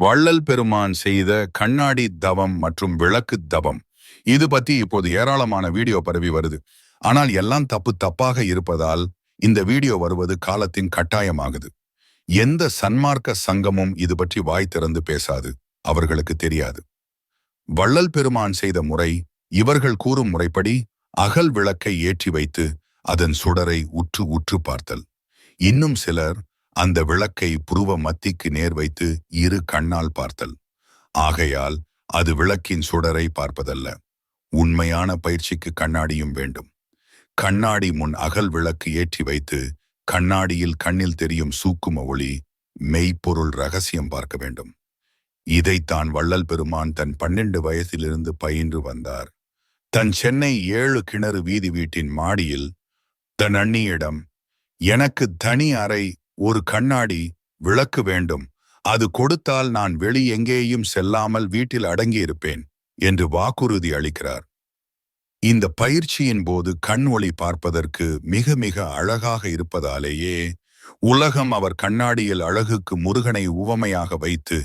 வள்ளல் பெருமான் செய்த கண்ணாடி தவம் மற்றும் விளக்கு தவம். இது பத்தி இப்போது ஏராளமான வீடியோ பரவி வருது. ஆனால் எல்லாம் தப்பு தப்பாக இருப்பதால் இந்த வீடியோ வருவது காலத்தின் கட்டாயமாகுது. எந்த சன்மார்க்க சங்கமும் இது பற்றி வாய் திறந்து பேசாது. அவர்களுக்கு தெரியாது. வள்ளல் பெருமான் செய்த முறை இவர்கள் கூறும் முறைப்படி அகல் விளக்கை ஏற்றி வைத்து அதன் சுடரை உற்று உற்று பார்த்தல். இன்னும் சிலர் அந்த விளக்கை புருவ மத்திக்கு நேர் வைத்து இரு கண்ணால் பார்த்தல். ஆகையால் அது விளக்கின் சுடரை பார்ப்பதல்ல. உண்மையான பயிற்சிக்கு கண்ணாடியும் வேண்டும். கண்ணாடி முன் அகல் விளக்கு ஏற்றி வைத்து கண்ணாடியில் கண்ணில் தெரியும் சூக்கும ஒளி மெய்ப்பொருள் ரகசியம் பார்க்க வேண்டும். இதைத்தான் வள்ளல் பெருமான் தன் பன்னெண்டு வயதிலிருந்து பயின்று வந்தார். தன் சென்னை ஏழு கிணறு வீதி வீட்டின் மாடியில் தன் அண்ணியிடம் எனக்கு தனி அறை ஒரு கண்ணாடி விளக்கு வேண்டும். அது கொடுத்தால் நான் வெளி எங்கேயும் செல்லாமல் வீட்டில் அடங்கியிருப்பேன் என்று வாக்குறுதி அளிக்கிறார். இந்த பயிற்சியின் போது கண் ஒளி பார்ப்பதற்கு மிக மிக அழகாக இருப்பதாலேயே உலகம் அவர் கண்ணாடியில் அழகுக்கு முருகனை உவமையாக வைத்து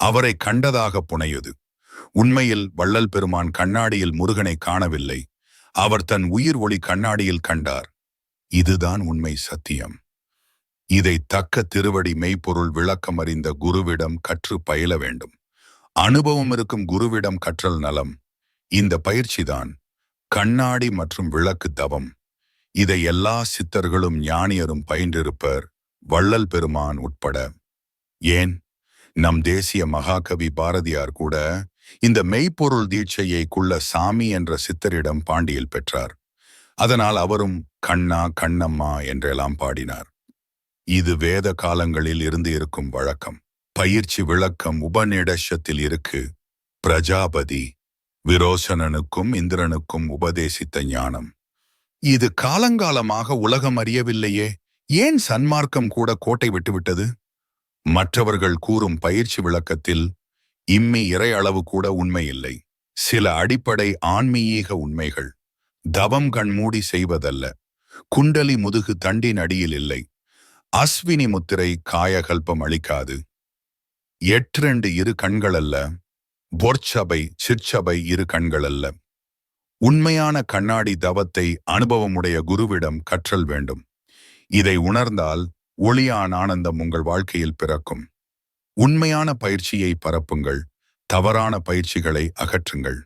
அவரை கண்டதாக புனையுது. உண்மையில் வள்ளல் பெருமான் கண்ணாடியில் முருகனை காணவில்லை. அவர் தன் உயிர் ஒளி கண்ணாடியில் கண்டார். இதுதான் உண்மை சத்தியம். இதை தக்க திருவடி மெய்ப்பொருள் விளக்கம் அறிந்த குருவிடம் கற்று பயில வேண்டும். அனுபவம் இருக்கும் குருவிடம் கற்றல் நலம். இந்த பயிற்சிதான் கண்ணாடி மற்றும் விளக்கு தவம். இதை எல்லா சித்தர்களும் ஞானியரும் பயின்றிருப்பர் வள்ளல் பெருமான் உட்பட. ஏன்? நம் தேசிய மகாகவி பாரதியார் கூட இந்த மெய்ப்பொருள் தீட்சையை குள்ள சாமி என்ற சித்தரிடம் பாண்டியில் பெற்றார். அதனால் அவரும் கண்ணா கண்ணம்மா என்றெல்லாம் பாடினார். இது வேத காலங்களில் இருந்து இருக்கும் வழக்கம். பயிற்சி விளக்கம் உபநிடஷத்தில் இருக்கு. பிரஜாபதி விரோசனனுக்கும் இந்திரனுக்கும் உபதேசித்த ஞானம். இது காலங்காலமாக உலகம் அறியவில்லையே. ஏன் சன்மார்க்கம் கூட கோட்டை விட்டுவிட்டது மற்றவர்கள் கூறும் பயிற்சி விளக்கத்தில் இம்மி இறை அளவு கூட உண்மையில்லை சில அடிப்படை ஆன்மீக உண்மைகள். தவம் கண்மூடி செய்வதல்ல. குண்டலி முதுகு தண்டின் அடியில் இல்லை. அஸ்வினி முத்திரை காயகல்பம் அளிக்காது. எட்ரெண்டு இரு கண்களல்ல பொற்சபை சிற்சபை இரு கண்களல்ல. உண்மையான கண்ணாடி தவத்தை அனுபவமுடைய குருவிடம் கற்றல் வேண்டும். இதை உணர்ந்தால் ஒளியான் ஆனந்தம் உங்கள் வாழ்க்கையில் பிறக்கும். உண்மையான பயிற்சியை பரப்புங்கள் தவறான பயிற்சிகளை அகற்றுங்கள்.